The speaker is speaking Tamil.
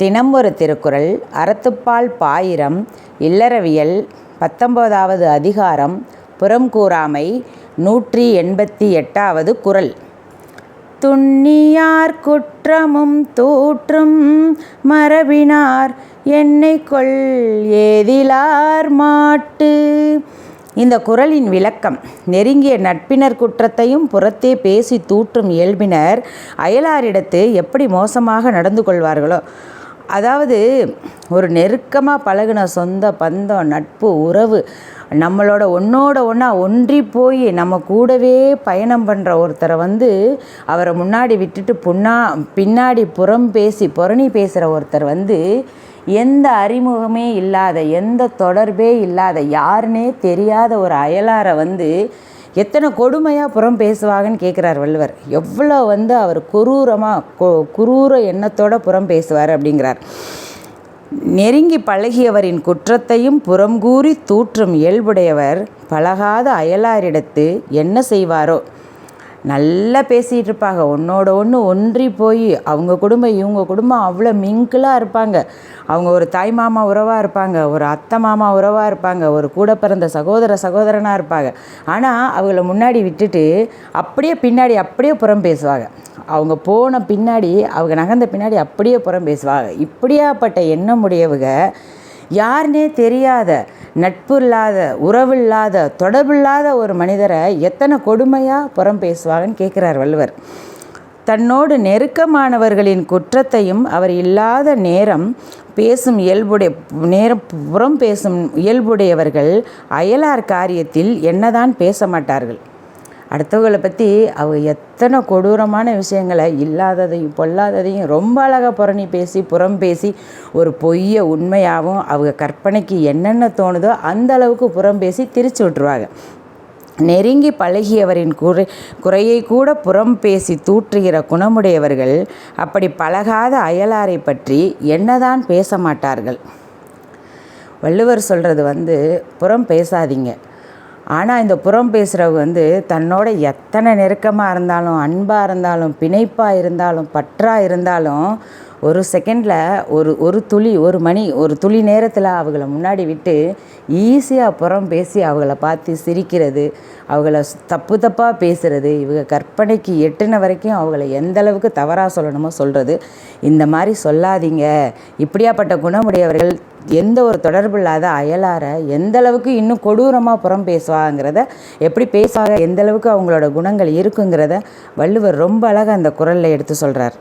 தினம் ஒரு திருக்குறள் அறத்துப்பால் பாயிரம் இல்லறவியல் பத்தொன்பதாவது அதிகாரம் புறம் கூறாமை நூற்றி எண்பத்தி எட்டாவது குறள். துண்ணியார் குற்றமும் தூற்றும் மரபினார் என்னை கொள் ஏதிலார் மாட்டு. இந்த குறளின் விளக்கம் நெருங்கிய நட்பினர் குற்றத்தையும் புறத்தே பேசி தூற்றும் இயல்பினர் அயலாரிடத்து எப்படி மோசமாக நடந்து கொள்வார்களோ அதாவது ஒரு நெருக்கமாக பழகுன சொந்த பந்தம் நட்பு உறவு நம்மளோட ஒன்றோட ஒன்றா ஒன்றி போய் நம்ம கூடவே பயணம் பண்ணுற ஒருத்தரை வந்து அவரை முன்னாடி விட்டுட்டு புண்ணா பின்னாடி புறம் பேசி புறணி பேசுகிற ஒருத்தர் வந்து எந்த அறிமுகமே இல்லாத எந்த தொடர்பே இல்லாத யாருன்னே தெரியாத ஒரு அயலாரை வந்து எத்தனை கொடுமையாக புறம் பேசுவாங்கன்னு கேட்குறார் வள்ளுவர். எவ்வளோ வந்து அவர் குரூரமாக கொ குரூர எண்ணத்தோட புறம் பேசுவார் அப்படிங்கிறார். நெருங்கி பழகியவரின் குற்றத்தையும் புறம்கூறி தூற்றும் இயல்புடையவர் பழகாத அயலாரிடத்து என்ன செய்வாரோ நல்லா பேசிகிட்டு இருப்பாங்க. ஒன்றோட ஒன்று ஒன்றி போய் அவங்க குடும்பம் இவங்க குடும்பம் அவ்வளோ மிங்கிளாக இருப்பாங்க. அவங்க ஒரு தாய் மாமா உறவாக இருப்பாங்க ஒரு அத்தை மாமா உறவாக இருப்பாங்க ஒரு கூட பிறந்த சகோதர சகோதரனாக இருப்பாங்க. ஆனால் அவங்கள முன்னாடி விட்டுட்டு அப்படியே பின்னாடி அப்படியே புறம் பேசுவாங்க. அவங்க போன பின்னாடி அவங்க நகர்ந்த பின்னாடி அப்படியே புறம் பேசுவாங்க. இப்படியாப்பட்ட எண்ணமுடையவங்க யாருனே தெரியாத நட்பு இல்லாத உறவு இல்லாத தொடர்பில்லாத ஒரு மனிதரை எத்தனை கொடுமையாக புறம் பேசுவாங்கன்னு கேட்குறார் வள்ளுவர். தன்னோடு நெருக்கமானவர்களின் குற்றத்தையும் அவர் இல்லாத நேரம் பேசும் இயல்புடைய நேரம் புறம் பேசும் இயல்புடையவர்கள் அயலார் காரியத்தில் என்னதான் பேச மாட்டார்கள். அடுத்தவங்களை பற்றி அவங்க எத்தனை கொடூரமான விஷயங்களை இல்லாததையும் பொல்லாததையும் ரொம்ப அழகாக புறணி பேசி புறம் பேசி ஒரு பொய்யை உண்மையாகவும் அவங்க கற்பனைக்கு என்னென்ன தோணுதோ அந்த அளவுக்கு புறம் பேசி திரிச்சு விட்ருவாங்க நெருங்கி பழகியவரின் குறை குறையை கூட புறம் பேசி தூற்றுகிற குணமுடையவர்கள் அப்படி பழகாத அயலாரை பற்றி என்னதான் பேச மாட்டார்கள்? வள்ளுவர் சொல்கிறது வந்து புறம் பேசாதீங்க. ஆனால் இந்த புறம் பேசுகிறவங்க வந்து தன்னோட எத்தனை நெருக்கமாக இருந்தாலும் அன்பாக இருந்தாலும் பிணைப்பாக இருந்தாலும் பற்றாக இருந்தாலும் ஒரு செகண்டில் ஒரு ஒரு துளி ஒரு மணி ஒரு துளி நேரத்தில் அவங்கள முன்னாடி விட்டு ஈஸியாக புறம் பேசி அவங்கள பார்த்து சிரிக்கிறது அவங்கள தப்பு தப்பாக பேசுகிறது இவங்க கற்பனைக்கு எட்டுன வரைக்கும் அவங்கள எந்த அளவுக்கு தவறாக சொல்லணுமோ சொல்கிறது இந்த மாதிரி சொல்லாதீங்க. இப்படியாப்பட்ட குணமுடையவர்கள் எந்த ஒரு தொடர்பு இல்லாத அயலாரை எந்த அளவுக்கு இன்னும் கொடூரமாக புறம் பேசுவாங்கிறத எப்படி பேசுவாங்க எந்த அளவுக்கு அவங்களோட குணங்கள் இருக்குங்கிறத வள்ளுவர் ரொம்ப அழகாக அந்த குரலில் எடுத்து சொல்கிறார்